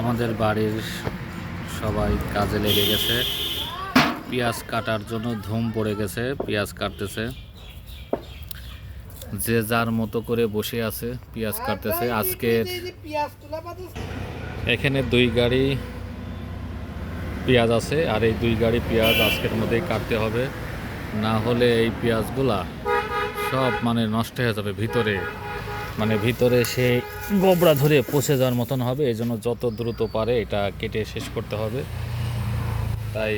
আমাদের বাড়ির সবাই কাজে লেগে গেছে। পেঁয়াজ কাটার জন্য ধুম পড়ে গেছে, পেঁয়াজ কাটতেছে। যে যার মতো করে বসে আছে, পেঁয়াজ কাটতেছে। আজকে এখানে দুই গাড়ি পেঁয়াজ আছে, আর এই দুই গাড়ি পেঁয়াজ আজকের মধ্যেই কাটতে হবে। না হলে এই পেঁয়াজগুলা সব মানে নষ্ট হয়ে যাবে ভিতরে। মানে ভিতরে সে গোবরা ধরে পচে যাওয়ার মতন হবে এই জন্য যত দ্রুত পারে এটা কেটে শেষ করতে হবে। তাই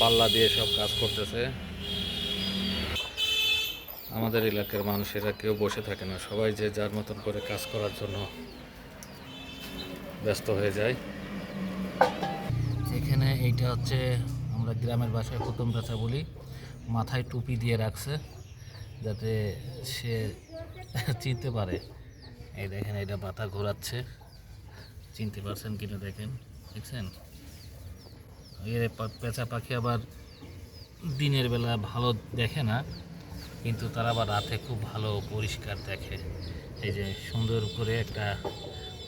পাল্লা দিয়ে সব কাজ করতেছে। আমাদের এলাকার মানুষেরা কেউ বসে থাকে না, সবাই যে যার মতন করে কাজ করার জন্য ব্যস্ত হয়ে যায়। এখানে এইটা হচ্ছে আমরা গ্রামের বাসায় প্রথম পেঁচা বলি, মাথায় টুপি দিয়ে রাখছে, যাতে সে চিনতে পারে। এই দেখেন, এটা মাথা ঘোরাচ্ছে। চিনতে পারছেন কিনা দেখেন। দেখছেন? এর পেঁচা পাখি আবার দিনের বেলা ভালো দেখে না, কিন্তু তারা আবার রাতে খুব ভালো পরিষ্কার দেখে। এই যে সুন্দর করে একটা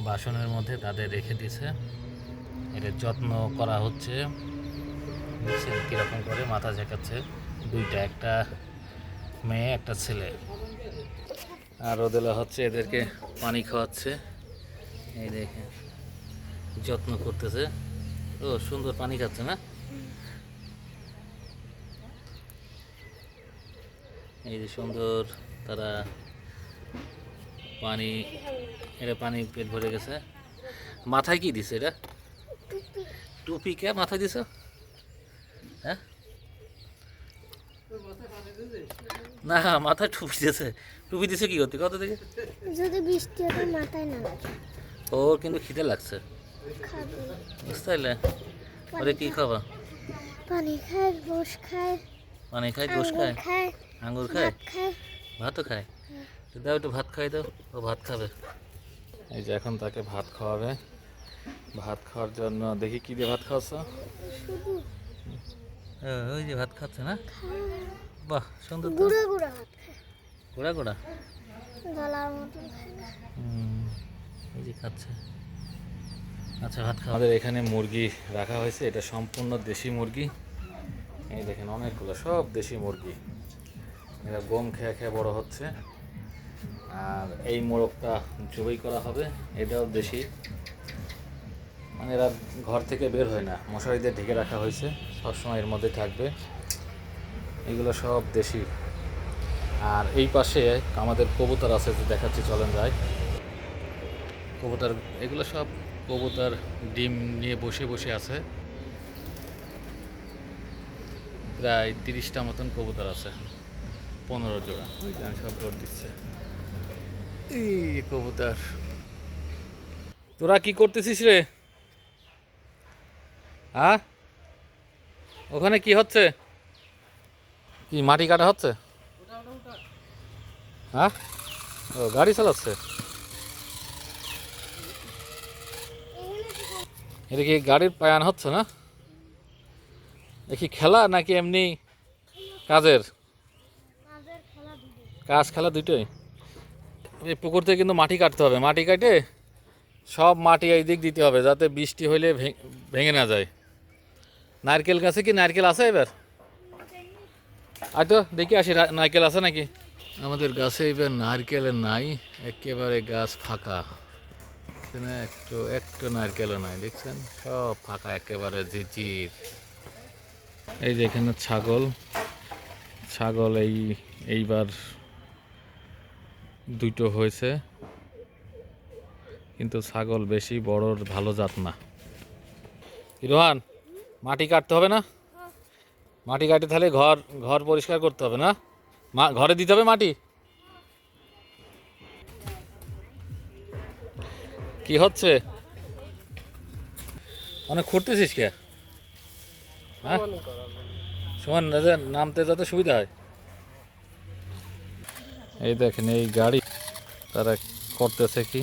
বাসনের মধ্যে তাদের রেখে দিছে এটা যত্ন করা হচ্ছে। দেখছেন কীরকম করে মাথা ঝেঁকাচ্ছে। দুইটা, একটা মেয়ে, একটা ছেলে। আর ওদেলা হচ্ছে এদেরকে পানি খাওয়াচ্ছে। এই দেখে যত্ন করতেছে। ও, সুন্দর পানি খাচ্ছে না? এই যে সুন্দর তারা পানি এটা পানি পেট ভরে গেছে। মাথায় কি দিছে এটা? টুপি কে মাথায় দিছ? হ্যাঁ? না, মাথায় টুপি দিয়েছে টুপি দিছে কি করতে কত থেকে? যদি বৃষ্টি হতো মাথায় না লাগে। ওর কিন্তু খিদে লাগছে। বুঝতে পারলে? ওরে কি খাবা? পানি খায় গোস খায় পানি খায় গোস খায় আঙ্গুর খায় ভাত খায় ভাতও খায় তো দাও একটু ভাত খাই দাও ও ভাত খাবে। এই যে এখন তাকে ভাত খাওয়াবে। ভাত খাওয়ার জন্য দেখি কি দিয়ে ভাত খাওয়াচ্ছ? ওই যে ভাত খাচ্ছে না? বাহ সুন্দর গুঁড়ো গুঁড়ো ভাত খায়। গোড়া গোড়া গলার এই যে খাচ্ছে। আচ্ছা ভাত খাওয়া আমাদের এখানে মুরগি রাখা হয়েছে এটা সম্পূর্ণ দেশি মুরগি। এই দেখেন অনেকগুলো সব দেশি মুরগি। এরা গম খেয়ে খেয়ে বড় হচ্ছে। আর এই মোরগটা জবাই করা হবে এটাও দেশি। মানে এরা ঘর থেকে বের হয় না মশারি দিয়ে ঢেকে রাখা হয়েছে সবসময় এর মধ্যে থাকবে। এগুলো সব দেশি। আর এই পাশে আমাদের কবুতর আছে, যে দেখাচ্ছি, চলেন যায় কবুতর, এগুলো সব কবুতর ডিম নিয়ে বসে বসে আছে। প্রায় তিরিশটা মতন কবুতর আছে, পনেরো জোড়া সব দৌড় দিচ্ছে। এই কবুতর। তোরা কি করতেছিস রে? হ্যাঁ? ওখানে কি হচ্ছে? কি মাটি কাটা হচ্ছে? হ্যাঁ? ও, গাড়ি চালাচ্ছে। এটা কি গাড়ির পায়ান হচ্ছে না? দেখি খেলা নাকি এমনি কাজের? কাজ খেলা দুটোই। এই পুকুর থেকে কিন্তু মাটি কাটতে হবে। মাটি কাটে সব মাটি এই দিক দিতে হবে যাতে বৃষ্টি হইলে ভেঙে না যায়। নারকেল গাছে কি নারকেল আছে এবার? আর তো, দেখি আসি নারকেল আছে নাকি? আমাদের গাছে এবার নারকেল নাই একেবারে গাছ ফাঁকা। এখানে একটু একটু নারকেলও নাই দেখছেন? সব ফাঁকা একেবারে ঝিঝির এই যে এখানে ছাগল। ছাগল এই এইবার দুটো হয়েছে। কিন্তু ছাগল বেশি বড় ভালো জাত না। রোহান মাটি কাটতে হবে না? মাটি কাটে তাহলে ঘর ঘর পরিষ্কার করতে হবে না? মা ঘরে দিতে হবে মাটি? কি হচ্ছে? অনেক খুঁড়তেছিস কে? হ্যাঁ? সমান নামতে যাতে সুবিধা হয়। এই দেখেন এই গাড়ি তারা করতেছে কি?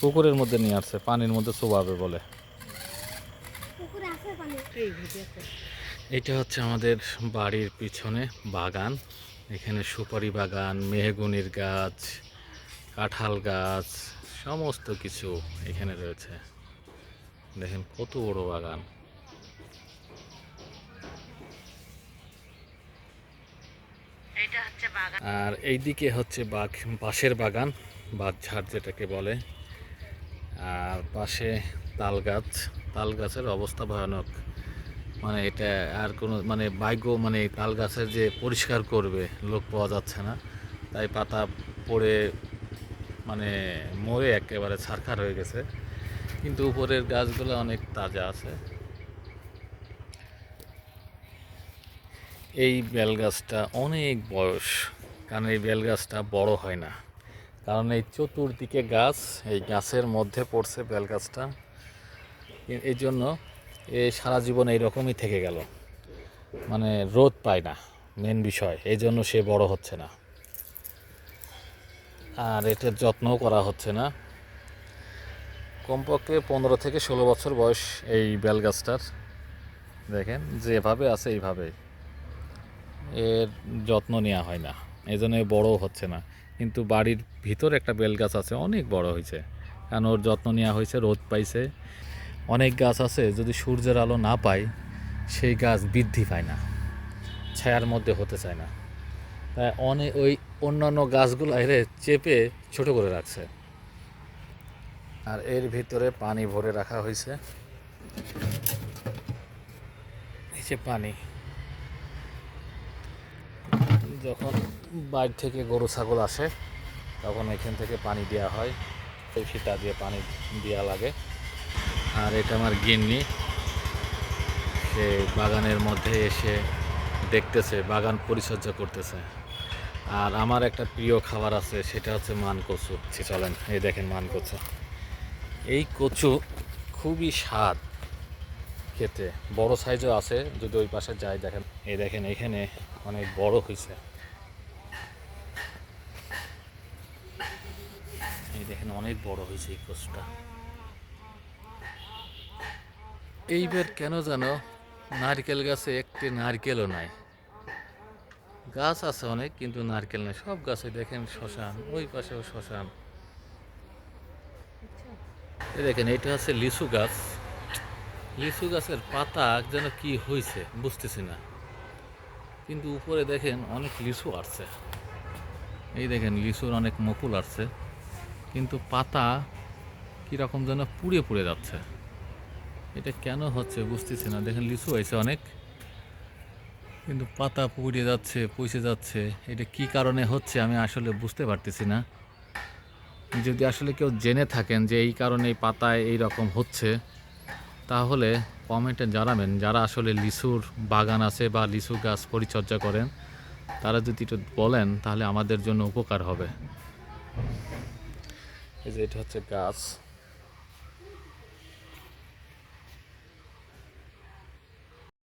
পুকুরের মধ্যে নিয়ে আসছে পানির মধ্যে চোবাবে বলে। এটা হচ্ছে আমাদের বাড়ির পিছনে বাগান। এখানে সুপারি বাগান মেহগুনির গাছ কাঁঠাল গাছ সমস্ত কিছু এখানে রয়েছে। দেখেন কত বড় বাগান। আর এইদিকে হচ্ছে বাঘ বাঁশের বাগান বাঁশঝাড় যেটাকে বলে। আর পাশে তাল গাছ তাল গাছের অবস্থা ভয়ানক। মানে এটা আর কোনো মানে বাইক মানে তাল গাছের যে পরিষ্কার করবে, লোক পাওয়া যাচ্ছে না। তাই পাতা পড়ে মানে মরে একেবারে ছারখার হয়ে গেছে। কিন্তু উপরের গাছগুলো অনেক তাজা আছে। এই বেল গাছটা অনেক বয়স, কারণ এই বেল গাছটা বড় হয় না। কারণ এই চতুর্দিকে গাছ, এই গাছের মধ্যে পড়ছে বেল গাছটা। এই জন্য এ সারা জীবন এইরকমই থেকে গেল। মানে রোদ পায় না মেন বিষয়। এই জন্য সে বড় হচ্ছে না। আর এটার যত্নও করা হচ্ছে না। কমপক্ষে পনেরো থেকে ষোলো বছর বয়স এই বেল গাছটার। দেখেন, যেভাবে আছে এইভাবে। এর যত্ন নেওয়া হয় না। এই জন্য বড়ও হচ্ছে না। কিন্তু বাড়ির ভিতর একটা বেল গাছ আছে, অনেক বড় হয়েছে। কারণ ওর যত্ন নেওয়া হয়েছে, রোদ পাইছে। অনেক গাছ আছে, যদি সূর্যের আলো না পায়, সেই গাছ বৃদ্ধি পায় না, ছায়ার মধ্যে হতে চায় না। তাই অনেক ওই অন্যান্য গাছগুলো এরে চেপে ছোট করে রাখছে। আর এর ভিতরে পানি ভরে রাখা হয়েছে। যে পানি। যখন বাইরে থেকে গরু, ছাগল আসে, তখন এখান থেকে পানি দেওয়া হয়। এই ফিতা দিয়ে পানি দেওয়া লাগে। আর এটা আমার গিন্নি। সে বাগানের মধ্যে এসে দেখতেছে, বাগান পরিচর্যা করতেছে। আর আমার একটা প্রিয় খাবার আছে, সেটা হচ্ছে মান কচু চলেন, এই দেখেন মান কচু এই কচু খুবই স্বাদ খেতে। বড় সাইজও আছে, যদি ওই পাশে যাই দেখেন। এই দেখেন, এখানে অনেক বড় হয়েছে এই দেখেন, অনেক বড় হয়েছে এই কচুটা। এইবার কেন জানো, নারকেল গাছে একটি নারকেলও নাই। গাছ আছে অনেক, কিন্তু নারকেল নাই। সব গাছে দেখেন শ্মশান, ওই পাশেও শ্মশান। দেখেন, এটা হচ্ছে লিচু গাছ। লিচু গাছের পাতা যেন কি হয়েছে বুঝতেছি না। কিন্তু উপরে দেখেন অনেক লিচু আসছে এই দেখেন, লিচুর অনেক মুকুল আসছে কিন্তু পাতা কীরকম যেন পুড়ে পুড়ে যাচ্ছে। এটা কেন হচ্ছে বুঝতেছি না। দেখেন লিচু হয়েছে অনেক, কিন্তু পাতা পুড়ে যাচ্ছে পচে যাচ্ছে। এটা কি কারণে হচ্ছে আমি আসলে বুঝতে পারতেছি না। যদি আসলে কেউ জেনে থাকেন যে এই কারণে এই পাতায় এই রকম হচ্ছে, তাহলে কমেন্টে জানাবেন। যারা আসলে লিচুর বাগান আছে বা লিচু গাছ পরিচর্যা করেন, তারা যদি একটু বলেন, তাহলে আমাদের জন্য উপকার হবে। এই যে এটা হচ্ছে গাছ।